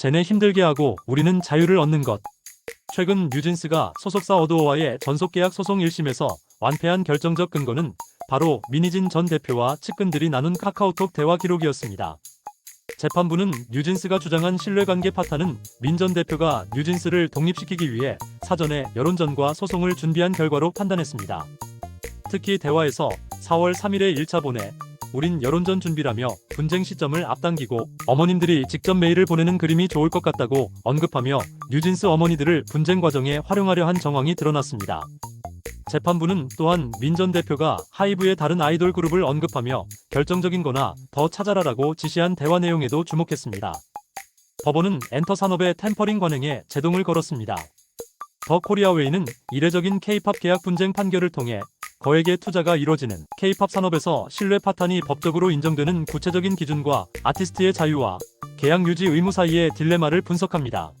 쟤네 힘들게 하고 우리는 자유를 얻는 것. 최근 뉴진스가 소속사 어도어와의 전속계약 소송 1심에서 완패한 결정적 근거는 바로 민희진 전 대표와 측근들이 나눈 카카오톡 대화 기록이었습니다. 재판부는 뉴진스가 주장한 신뢰관계 파탄은 민 전 대표가 뉴진스를 독립시키기 위해 사전에 여론전과 소송을 준비한 결과로 판단했습니다. 특히 대화에서 4월 3일에 1차 보내 우린 여론전 준비라며 분쟁 시점을 앞당기고 어머님들이 직접 메일을 보내는 그림이 좋을 것 같다고 언급하며 뉴진스 어머니들을 분쟁 과정에 활용하려 한 정황이 드러났습니다. 재판부는 또한 민 전 대표가 하이브의 다른 아이돌 그룹을 언급하며 결정적인 거나 더 찾아라라고 지시한 대화 내용에도 주목했습니다. 법원은 엔터 산업의 템퍼링 관행에 제동을 걸었습니다. 더 코리아웨이는 이례적인 K-팝 계약 분쟁 판결을 통해 거액의 투자가 이뤄지는 K-팝 산업에서 신뢰 파탄이 법적으로 인정되는 구체적인 기준과 아티스트의 자유와 계약 유지 의무 사이의 딜레마를 분석합니다.